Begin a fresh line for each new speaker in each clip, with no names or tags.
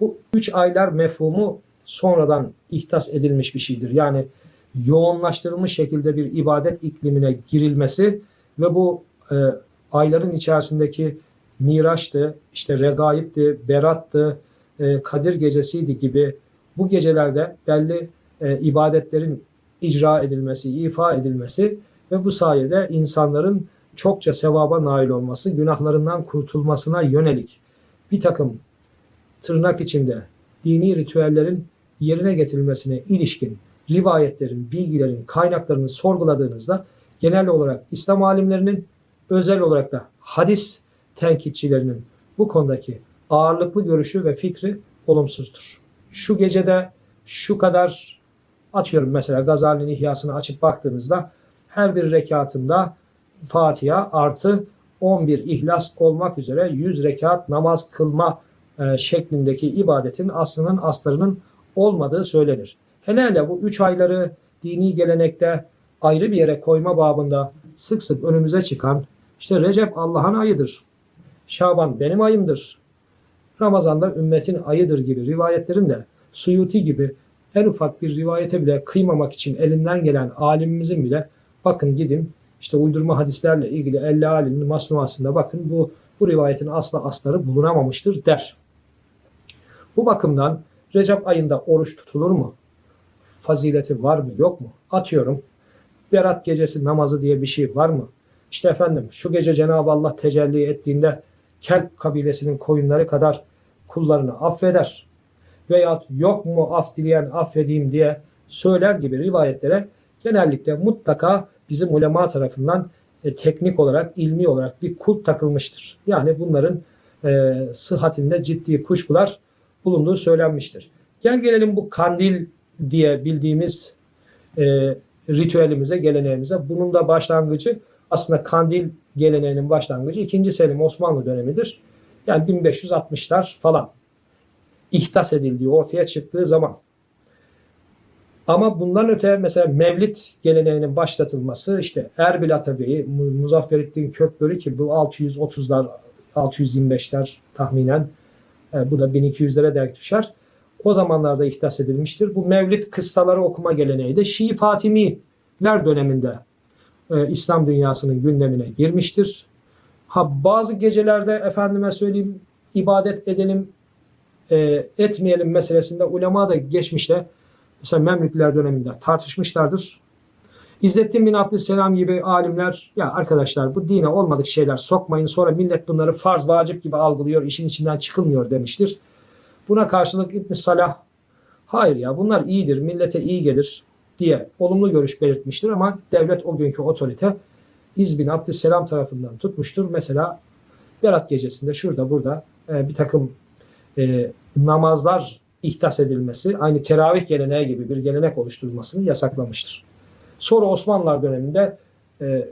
Bu üç aylar mefhumu sonradan ihtas edilmiş bir şeydir. Yani yoğunlaştırılmış şekilde bir ibadet iklimine girilmesi ve bu e, ayların içerisindeki Miraç'tı, işte Regaib'di, Berat'tı, e, Kadir Gecesi'ydi gibi bu gecelerde belli e, ibadetlerin icra edilmesi, ifa edilmesi ve bu sayede insanların çokça sevaba nail olması, günahlarından kurtulmasına yönelik bir takım tırnak içinde dini ritüellerin yerine getirilmesine ilişkin rivayetlerin, bilgilerin, kaynaklarını sorguladığınızda genel olarak İslam alimlerinin özel olarak da hadis tenkitçilerinin bu konudaki ağırlıklı görüşü ve fikri olumsuzdur. Şu gecede şu kadar atıyorum mesela Gazali'nin ihyasını açıp baktığınızda her bir rekatında Fatiha artı 11 ihlas olmak üzere 100 rekat namaz kılma e, şeklindeki ibadetin aslının aslarının olmadığı söylenir. Hele hele bu üç ayları dini gelenekte ayrı bir yere koyma babında sık sık önümüze çıkan işte Recep Allah'ın ayıdır. Şaban benim ayımdır. Ramazan'da ümmetin ayıdır gibi rivayetlerin de Suyuti gibi en ufak bir rivayete bile kıymamak için elinden gelen alimimizin bile bakın gidin işte uydurma hadislerle ilgili Elle Ali'nin masnuasında bakın bu bu rivayetin asla asları bulunamamıştır der. Bu bakımdan Recep ayında oruç tutulur mu? Fazileti var mı yok mu? Atıyorum. Berat gecesi namazı diye bir şey var mı? İşte efendim şu gece Cenab-ı Allah tecelli ettiğinde Kelp kabilesinin koyunları kadar kullarını affeder. Veya yok mu af dileyen affedeyim diye söyler gibi rivayetlere genellikle mutlaka bizim ulema tarafından e, teknik olarak, ilmi olarak bir kulp takılmıştır. Yani bunların e, sıhhatinde ciddi kuşkular bulunduğu söylenmiştir. Gel gelelim bu kandil diye bildiğimiz e, ritüelimize, geleneğimize. Bunun da başlangıcı aslında kandil geleneğinin başlangıcı 2. Selim Osmanlı dönemidir. Yani 1560'lar falan ihtas edildiği ortaya çıktığı zaman. Ama bundan öte mesela Mevlid geleneğinin başlatılması işte Erbil Atabeyi, Muzafferettin Kökbörü ki bu 630'lar, 625'ler tahminen bu da 1200'lere denk düşer. O zamanlarda ihdas edilmiştir. Bu Mevlid kıssaları okuma geleneği de Şii Fatimiler döneminde e, İslam dünyasının gündemine girmiştir. Ha bazı gecelerde efendime söyleyeyim ibadet edelim e, etmeyelim meselesinde ulema da geçmişte mesela Memlükler döneminde tartışmışlardır. İzzettin bin Abdüsselam gibi alimler ya arkadaşlar bu dine olmadık şeyler sokmayın sonra millet bunları farz vacip gibi algılıyor işin içinden çıkılmıyor demiştir. Buna karşılık İbn Salah hayır ya bunlar iyidir millete iyi gelir diye olumlu görüş belirtmiştir ama devlet o günkü otorite İz bin Abdüsselam tarafından tutmuştur. Mesela Berat gecesinde şurada burada e, bir takım e, namazlar ihdas edilmesi aynı teravih geleneği gibi bir gelenek oluşturulmasını yasaklamıştır. Sonra Osmanlılar döneminde e,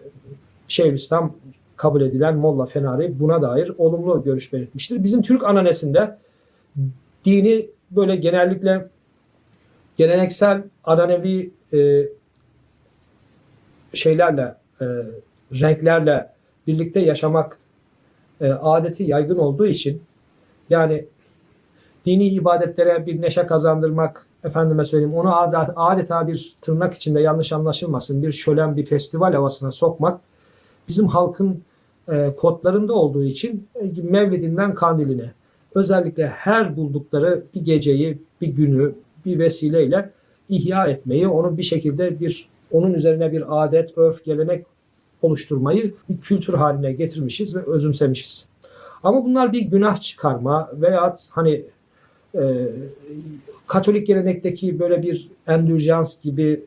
Şeyhülislam kabul edilen Molla Fenari buna dair olumlu görüş belirtmiştir. Bizim Türk ananesinde dini böyle genellikle geleneksel ananevi e, şeylerle e, renklerle birlikte yaşamak e, adeti yaygın olduğu için yani dini ibadetlere bir neşe kazandırmak efendime söyleyeyim onu adeta bir tırnak içinde yanlış anlaşılmasın bir şölen bir festival havasına sokmak bizim halkın e, kodlarında olduğu için e, Mevlidinden kandiline özellikle her buldukları bir geceyi bir günü bir vesileyle ihya etmeyi onu bir şekilde bir onun üzerine bir adet, örf, gelenek oluşturmayı bir kültür haline getirmişiz ve özümsemişiz. Ama bunlar bir günah çıkarma veya hani e, Katolik gelenekteki böyle bir endürjans gibi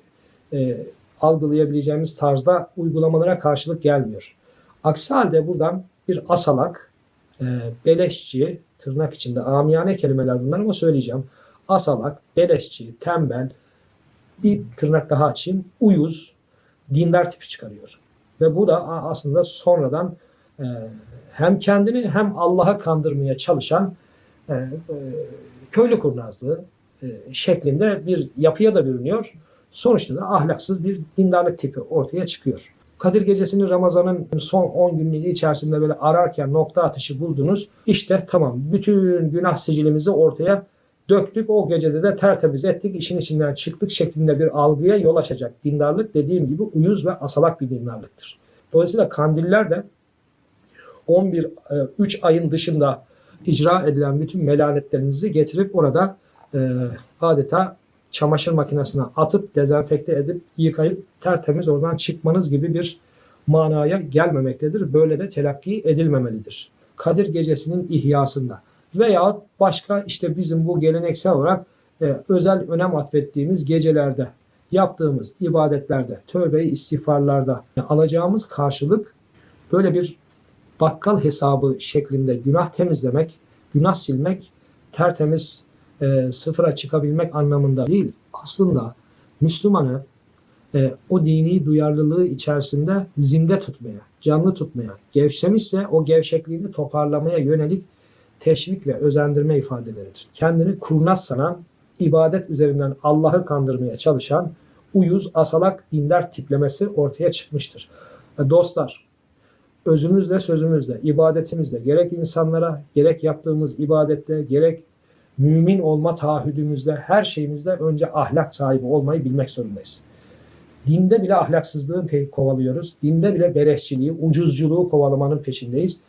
e, algılayabileceğimiz tarzda uygulamalara karşılık gelmiyor. Aksi halde buradan bir asalak, e, beleşçi, tırnak içinde amiyane kelimeler bunlar ama söyleyeceğim. Asalak, beleşçi, tembel, bir tırnak daha açayım, uyuz, dindar tipi çıkarıyor. Ve bu da aslında sonradan e, hem kendini hem Allah'a kandırmaya çalışan e, e, köylü kurnazlığı e, şeklinde bir yapıya da bürünüyor. Sonuçta da ahlaksız bir dindarlık tipi ortaya çıkıyor. Kadir Gecesi'ni Ramazan'ın son 10 günlüğü içerisinde böyle ararken nokta atışı buldunuz. İşte tamam bütün günah sicilimizi ortaya döktük. O gecede de tertemiz ettik. işin içinden çıktık şeklinde bir algıya yol açacak. Dindarlık dediğim gibi uyuz ve asalak bir dindarlıktır. Dolayısıyla kandiller de 11 e, 3 ayın dışında icra edilen bütün melanetlerinizi getirip orada e, adeta çamaşır makinesine atıp dezenfekte edip yıkayıp tertemiz oradan çıkmanız gibi bir manaya gelmemektedir. Böyle de telakki edilmemelidir. Kadir gecesinin ihyasında veya başka işte bizim bu geleneksel olarak e, özel önem atfettiğimiz gecelerde yaptığımız ibadetlerde, tövbe istiğfarlarda alacağımız karşılık böyle bir bakkal hesabı şeklinde günah temizlemek, günah silmek, tertemiz e, sıfıra çıkabilmek anlamında değil. Aslında Müslümanı e, o dini duyarlılığı içerisinde zinde tutmaya, canlı tutmaya, gevşemişse o gevşekliğini toparlamaya yönelik teşvik ve özendirme ifadeleridir. Kendini kurnaz sanan, ibadet üzerinden Allah'ı kandırmaya çalışan uyuz, asalak dindar tiplemesi ortaya çıkmıştır. E, dostlar, özümüzle, sözümüzle, ibadetimizle gerek insanlara, gerek yaptığımız ibadette, gerek mümin olma taahhüdümüzde, her şeyimizde önce ahlak sahibi olmayı bilmek zorundayız. Dinde bile ahlaksızlığı kovalıyoruz. Dinde bile beleşçiliği, ucuzculuğu kovalamanın peşindeyiz.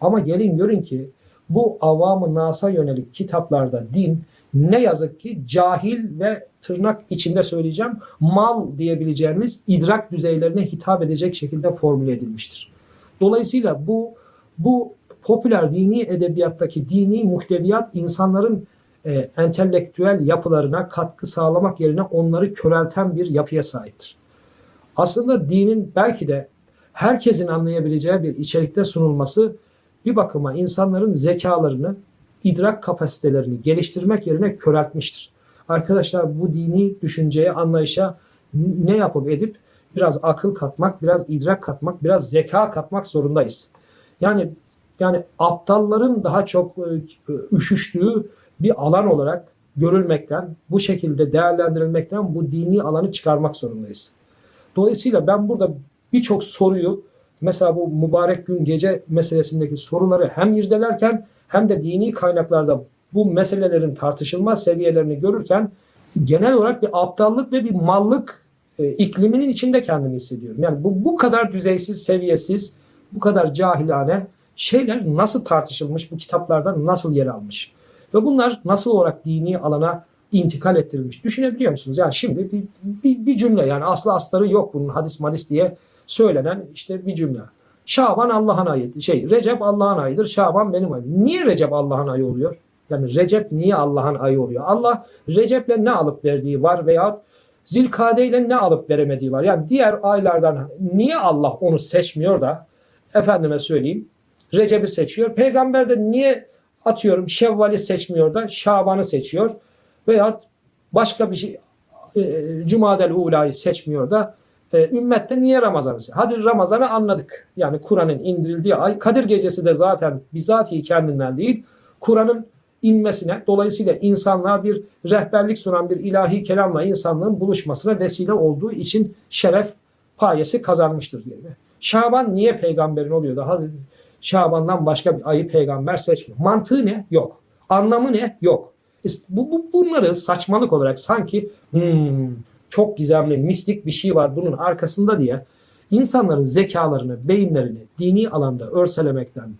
Ama gelin görün ki bu avamı nasa yönelik kitaplarda din ne yazık ki cahil ve tırnak içinde söyleyeceğim mal diyebileceğimiz idrak düzeylerine hitap edecek şekilde formüle edilmiştir. Dolayısıyla bu bu popüler dini edebiyattaki dini muhteviyat insanların e, entelektüel yapılarına katkı sağlamak yerine onları körelten bir yapıya sahiptir. Aslında dinin belki de herkesin anlayabileceği bir içerikte sunulması bir bakıma insanların zekalarını, idrak kapasitelerini geliştirmek yerine köreltmiştir. Arkadaşlar bu dini düşünceye, anlayışa ne yapıp edip biraz akıl katmak, biraz idrak katmak, biraz zeka katmak zorundayız. Yani yani aptalların daha çok e, üşüştüğü bir alan olarak görülmekten, bu şekilde değerlendirilmekten bu dini alanı çıkarmak zorundayız. Dolayısıyla ben burada birçok soruyu mesela bu mübarek gün gece meselesindeki soruları hem irdelerken hem de dini kaynaklarda bu meselelerin tartışılmaz seviyelerini görürken genel olarak bir aptallık ve bir mallık e, ikliminin içinde kendimi hissediyorum. Yani bu bu kadar düzeysiz, seviyesiz, bu kadar cahilane şeyler nasıl tartışılmış, bu kitaplarda nasıl yer almış? Ve bunlar nasıl olarak dini alana intikal ettirilmiş? Düşünebiliyor musunuz? Yani şimdi bir, bir, bir cümle yani aslı astarı yok bunun hadis madis diye söylenen işte bir cümle. Şaban Allah'ın ayı. Şey Recep Allah'ın ayıdır. Şaban benim ayım. Niye Recep Allah'ın ayı oluyor? Yani Recep niye Allah'ın ayı oluyor? Allah Recep'le ne alıp verdiği var veya Zilkade ile ne alıp veremediği var. Yani diğer aylardan niye Allah onu seçmiyor da efendime söyleyeyim Recep'i seçiyor. Peygamber de niye atıyorum Şevval'i seçmiyor da Şaban'ı seçiyor veya başka bir şey e, Cumadel Ula'yı seçmiyor da e, ümmette niye Ramazan'ı? Hadi Ramazan'ı anladık. Yani Kur'an'ın indirildiği ay Kadir Gecesi de zaten bizatihi kendinden değil Kur'an'ın inmesine dolayısıyla insanlığa bir rehberlik sunan bir ilahi kelamla insanlığın buluşmasına vesile olduğu için şeref payesi kazanmıştır diye. Şaban niye peygamberin oluyor da hadi Şaban'dan başka bir ayı peygamber seçmiyor. Mantığı ne? Yok. Anlamı ne? Yok. Bu, bu bunları saçmalık olarak sanki hmm, çok gizemli, mistik bir şey var bunun arkasında diye insanların zekalarını, beyinlerini dini alanda örselemekten,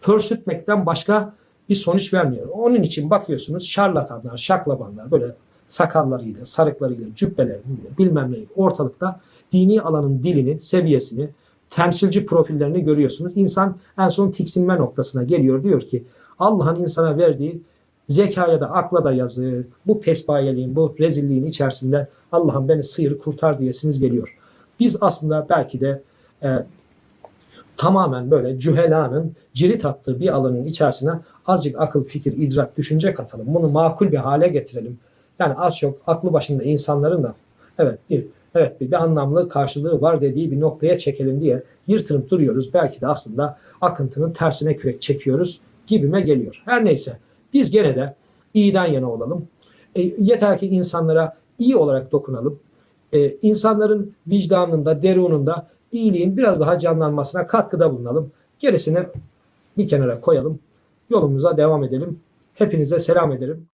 pörsütmekten başka bir sonuç vermiyor. Onun için bakıyorsunuz şarlatanlar, şaklabanlar böyle sakallarıyla, sarıklarıyla, cübbeleriyle bilmem neyi ortalıkta dini alanın dilini, seviyesini, temsilci profillerini görüyorsunuz. İnsan en son tiksinme noktasına geliyor. Diyor ki Allah'ın insana verdiği zekaya da akla da yazık. Bu pesbayeliğin, bu rezilliğin içerisinde Allah'ım beni sıyır kurtar diyesiniz geliyor. Biz aslında belki de e, tamamen böyle cühelanın cirit attığı bir alanın içerisine azıcık akıl, fikir, idrak, düşünce katalım. Bunu makul bir hale getirelim. Yani az çok aklı başında insanların da evet bir evet bir, bir anlamlı karşılığı var dediği bir noktaya çekelim diye yırtınıp duruyoruz. Belki de aslında akıntının tersine kürek çekiyoruz gibime geliyor. Her neyse biz gene de iyiden yana olalım. E, yeter ki insanlara iyi olarak dokunalım. E, insanların vicdanında, derununda iyiliğin biraz daha canlanmasına katkıda bulunalım. Gerisini bir kenara koyalım. Yolumuza devam edelim. Hepinize selam ederim.